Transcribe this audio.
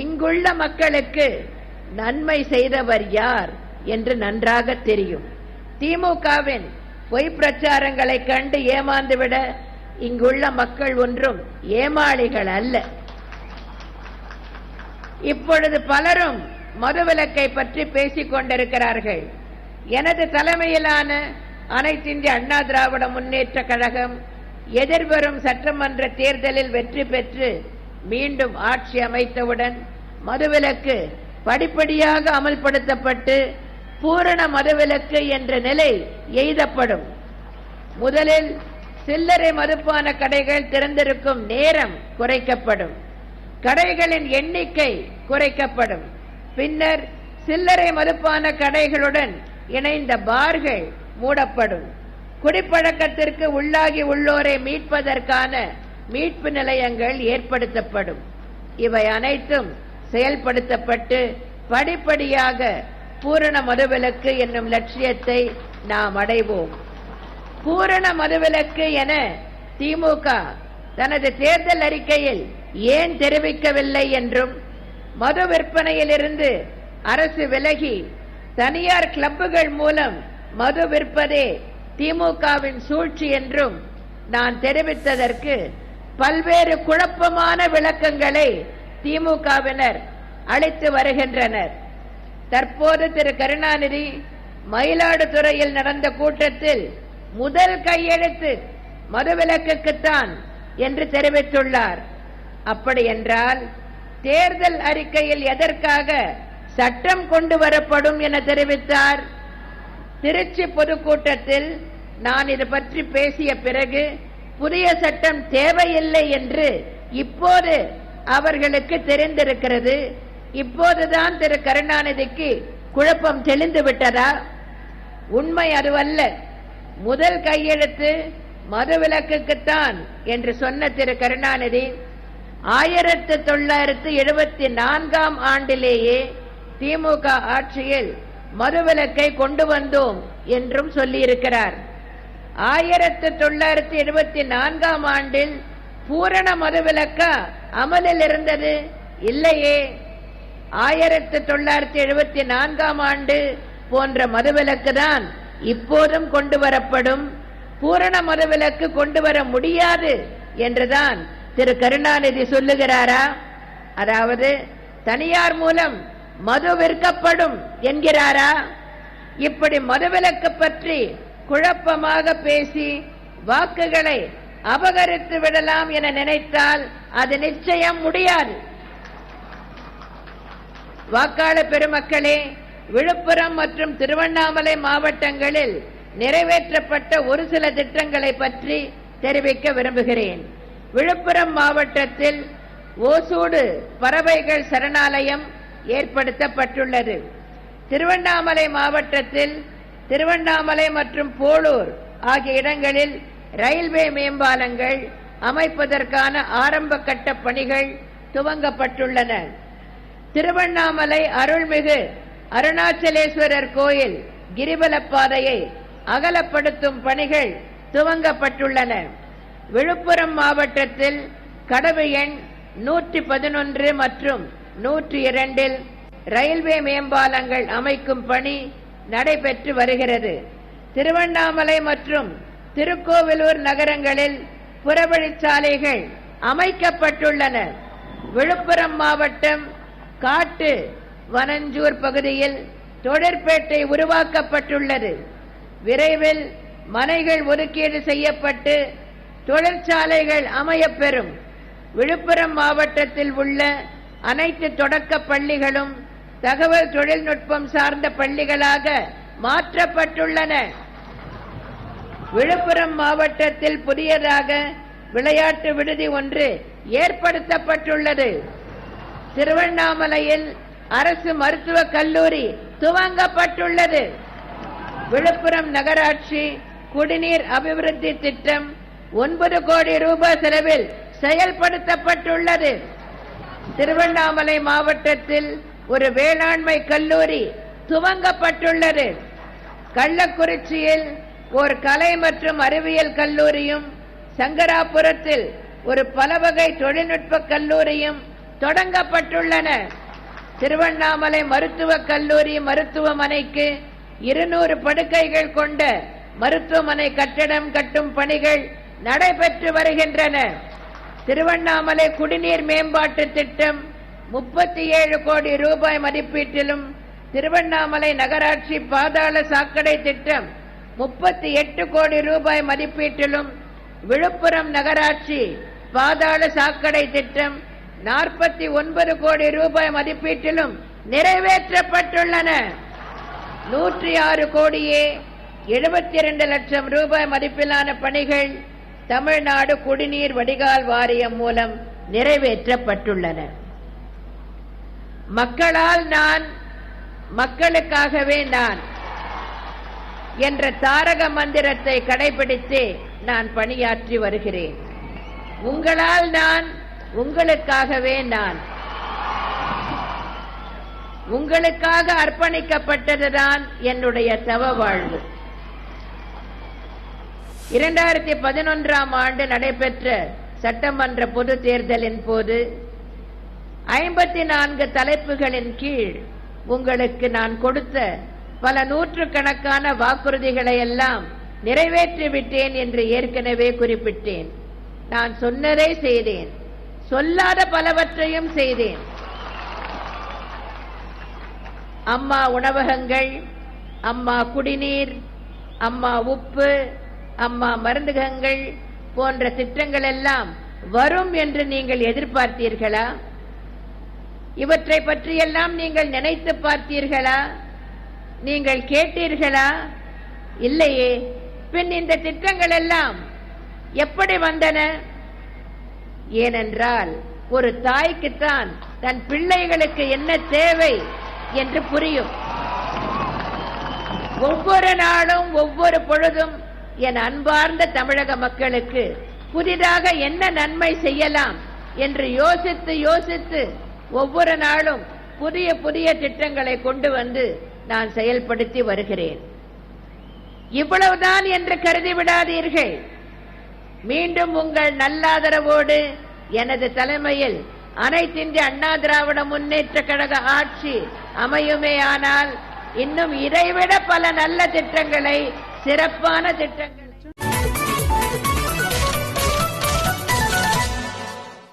இங்குள்ள மக்களுக்கு நன்மை செய்தவர் யார் என்று நன்றாக தெரியும். திமுகவின் பொய் பிரச்சாரங்களை கண்டு ஏமாந்துவிட இங்குள்ள மக்கள் ஒன்றும் ஏமாளிகள் அல்ல. இப்பொழுது பலரும் மதுவிலக்கை பற்றி பேசிக் கொண்டிருக்கிறார்கள். எனது தலைமையிலான அனைத்து இந்திய அண்ணா திராவிட முன்னேற்ற கழகம் எதிர்வரும் சட்டமன்ற தேர்தலில் வெற்றி பெற்று மீண்டும் ஆட்சி அமைத்தவுடன் மதுவிலக்கு படிப்படியாக அமல்படுத்தப்பட்டு பூரண மதுவிலக்கு என்ற நிலை எய்தப்படும். முதலில் சில்லறை மதுப்பான கடைகள் திறந்திருக்கும் நேரம் குறைக்கப்படும். கடைகளின் எண்ணிக்கை குறைக்கப்படும். பின்னர் சில்லறை மதுப்பான கடைகளுடன் இணைந்த பார்கள் மூடப்படும். குடிப்பழக்கத்திற்கு உள்ளாகி உள்ளோரை மீட்பதற்கான மீட்பு நிலையங்கள் ஏற்படுத்தப்படும். இவை அனைத்தும் செயல்படுத்தப்பட்டு படிப்படியாக பூரண மதுவிலக்கு என்னும் லட்சியத்தை நாம் அடைவோம். பூரண மதுவிலக்கு என திமுக தனது தேர்தல் அறிக்கையில் ஏன் தெரிவிக்கவில்லை என்றும் மது விற்பனையிலிருந்து அரசு விலகி தனியார் கிளப்புகள் மூலம் மது விற்பதே திமுகவின் சூழ்ச்சி என்றும் நான் தெரிவித்ததற்கு பல்வேறு குழப்பமான விளக்கங்களை திமுகவினர் அளித்து வருகின்றனர். தற்போது திரு. கருணாநிதி மயிலாடுதுறையில் நடந்த கூட்டத்தில் முதல் கையெழுத்து மதுவிலக்குக்குத்தான் என்று தெரிவித்துள்ளார். அப்படி என்றால் தேர்தல் அறிக்கையில் எதற்காக சட்டம் கொண்டு வரப்படும் என தெரிவித்தார்? திருச்சி பொதுக்கூட்டத்தில் நான் இது பற்றி பேசிய பிறகு புதிய சட்டம் தேவையில்லை என்று இப்போது அவர்களுக்கு தெரிந்திருக்கிறது. இப்போதுதான் திரு கருணாநிதிக்கு குழப்பம் தெளிந்து விட்டதா? உண்மை அதுவல்ல. முதல் கையெழுத்து மதுவிலக்குக்குத்தான் என்று சொன்ன திரு கருணாநிதி ஆயிரத்து தொள்ளாயிரத்து எழுபத்தி நான்காம் ஆண்டிலேயே திமுக ஆட்சியில் மதுவிலக்கை கொண்டு வந்தோம் என்றும் சொல்லியிருக்கிறார். ஆயிரத்து தொள்ளாயிரத்து எழுபத்தி நான்காம் ஆண்டில் பூரண மதுவிலக்கா அமலில் இருந்தது. இல்லையே. ஆயிரத்து தொள்ளாயிரத்தி எழுபத்தி நான்காம் ஆண்டு போன்ற மதுவிலக்கு தான் இப்போதும் கொண்டு வரப்படும் பூரண மதுவிலக்கு கொண்டு வர முடியாது என்றுதான் திரு கருணாநிதி சொல்லுகிறாரா? அதாவது தனியார் மூலம் மது விற்கப்படும் என்கிறாரா? இப்படி மதுவிலக்கு பற்றி குழப்பமாக பேசி வாக்குகளை அபகரித்து விடலாம் என நினைத்தால் அது நிச்சயம் முடியாது. வாக்காளர் பெருமக்களே விழுப்புரம் மற்றும் திருவண்ணாமலை மாவட்டங்களில் நிறைவேற்றப்பட்ட ஒரு சில திட்டங்களை பற்றி தெரிவிக்க விரும்புகிறேன். விழுப்புரம் மாவட்டத்தில் ஓசூடு பறவைகள் சரணாலயம் ஏற்படுத்தப்பட்டுள்ளது. திருவண்ணாமலை மாவட்டத்தில் திருவண்ணாமலை மற்றும் போளூர் ஆகிய இடங்களில் ரயில்வே மேம்பாலங்கள் அமைப்பதற்கான ஆரம்ப கட்ட பணிகள் துவங்கப்பட்டுள்ளன. திருவண்ணாமலை அருள்மிகு அருணாச்சலேஸ்வரர் கோயில் கிரிவல பாதையை அகலப்படுத்தும் பணிகள் துவங்கப்பட்டுள்ளன. விழுப்புரம் மாவட்டத்தில் கடவு எண் நூற்றி பதினொன்று மற்றும் நூற்றி இரண்டில் ரயில்வே மேம்பாலங்கள் அமைக்கும் பணி நடைபெற்று வருகிறது. திருவண்ணாமலை மற்றும் திருக்கோவிலூர் நகரங்களில் புறவழிச்சாலைகள் அமைக்கப்பட்டுள்ளன. விழுப்புரம் மாவட்டம் காட்டு வனஞ்சூர் பகுதியில் தொழிற்பேட்டை உருவாக்கப்பட்டுள்ளது. விரைவில் மனைகள் ஒதுக்கீடு செய்யப்பட்டு தொழிற்சாலைகள் அமையப்பெறும். விழுப்புரம் மாவட்டத்தில் உள்ள அனைத்து தொடக்க பள்ளிகளும் தகவல் தொழில்நுட்பம் சார்ந்த பள்ளிகளாக மாற்றப்பட்டுள்ளன. விழுப்புரம் மாவட்டத்தில் புதியதாக விளையாட்டு விடுதி ஒன்று ஏற்படுத்தப்பட்டுள்ளது. திருவண்ணாமலையில் அரசு மருத்துவக் கல்லூரி துவங்கப்பட்டுள்ளது. விழுப்புரம் நகராட்சி குடிநீர் அபிவிருத்தி திட்டம் ஒன்பது கோடி ரூபாய் செலவில் செயல்படுத்தப்பட்டுள்ளது. திருவண்ணாமலை மாவட்டத்தில் ஒரு வேளாண்மை கல்லூரி துவங்கப்பட்டுள்ளது. கள்ளக்குறிச்சியில் ஒரு கலை மற்றும் அறிவியல் கல்லூரியும் சங்கராபுரத்தில் ஒரு பலவகை தொழில்நுட்ப கல்லூரியும் தொடங்கப்பட்டுள்ளன. திருவண்ணாமலை மருத்துவக் கல்லூரி மருத்துவமனைக்கு இருநூறு படுக்கைகள் கொண்ட மருத்துவமனை கட்டடம் கட்டும் பணிகள் நடைபெற்று வருகின்றன. திருவண்ணாமலை குடிநீர் மேம்பாட்டு திட்டம் முப்பத்தி ஏழு கோடி ரூபாய் மதிப்பீட்டிலும் திருவண்ணாமலை நகராட்சி பாதாள சாக்கடை திட்டம் முப்பத்தி எட்டு கோடி ரூபாய் மதிப்பீட்டிலும் விழுப்புரம் நகராட்சி பாதாள சாக்கடை திட்டம் நாற்பத்தி ஒன்பது கோடி ரூபாய் மதிப்பீட்டிலும் நிறைவேற்றப்பட்டுள்ளன. நூற்றி ஆறு கோடியே எழுபத்தி இரண்டு லட்சம் ரூபாய் மதிப்பிலான பணிகள் தமிழ்நாடு குடிநீர் வடிகால் வாரியம் மூலம் நிறைவேற்றப்பட்டுள்ளன. மக்களால் நான் மக்களுக்காகவே நான் என்ற தாரக மந்திரத்தை கடைபிடித்து நான் பணியாற்றி வருகிறேன். உங்களால் நான் உங்களுக்காகவே நான் உங்களுக்காக அர்ப்பணிக்கப்பட்டதுதான் என்னுடைய தவ வாழ்வு. இரண்டாயிரத்தி பதினொன்றாம் ஆண்டு நடைபெற்ற சட்டமன்ற பொது தேர்தலின் போது ஐம்பத்தி நான்கு தலைப்புகளின் கீழ் உங்களுக்கு நான் கொடுத்த பல நூற்றுக்கணக்கான வாக்குறுதிகளை எல்லாம் நிறைவேற்றிவிட்டேன் என்று ஏற்கனவே குறிப்பிட்டேன். நான் சொன்னதை செய்தேன். சொல்லாத பலவற்றையும் செய்தேன். அம்மா உணவகங்கள் அம்மா குடிநீர் அம்மா உப்பு அம்மா மருந்தகங்கள் போன்ற திட்டங்கள் எல்லாம் வரும் என்று நீங்கள் எதிர்பார்த்தீர்களா? இவற்றை பற்றியெல்லாம் நீங்கள் நினைத்து பார்த்தீர்களா? நீங்கள் கேட்டீர்களா? இல்லையே. பின் இந்த திட்டங்கள் எல்லாம் எப்படி வந்தன? ஏனென்றால் ஒரு தாய்க்குத்தான் தன் பிள்ளைகளுக்கு என்ன தேவை என்று புரியும். ஒவ்வொரு நாளும் ஒவ்வொரு பொழுதும் என் அன்பார்ந்த தமிழக மக்களுக்கு புதிதாக என்ன நன்மை செய்யலாம் என்று யோசித்து யோசித்து ஒவ்வொரு நாளும் புதிய புதிய திட்டங்களை கொண்டு வந்து நான் செயல்படுத்தி வருகிறேன். இவ்வளவுதான் என்று கருதி விடாதீர்கள். மீண்டும் உங்கள் நல்லாதரவோடு எனது தலைமையில் அனைத்திந்திய அண்ணா திராவிட முன்னேற்ற கழக ஆட்சி அமையுமே ஆனால் இன்னும் இதைவிட பல நல்ல திட்டங்களை சிறப்பான திட்டங்கள்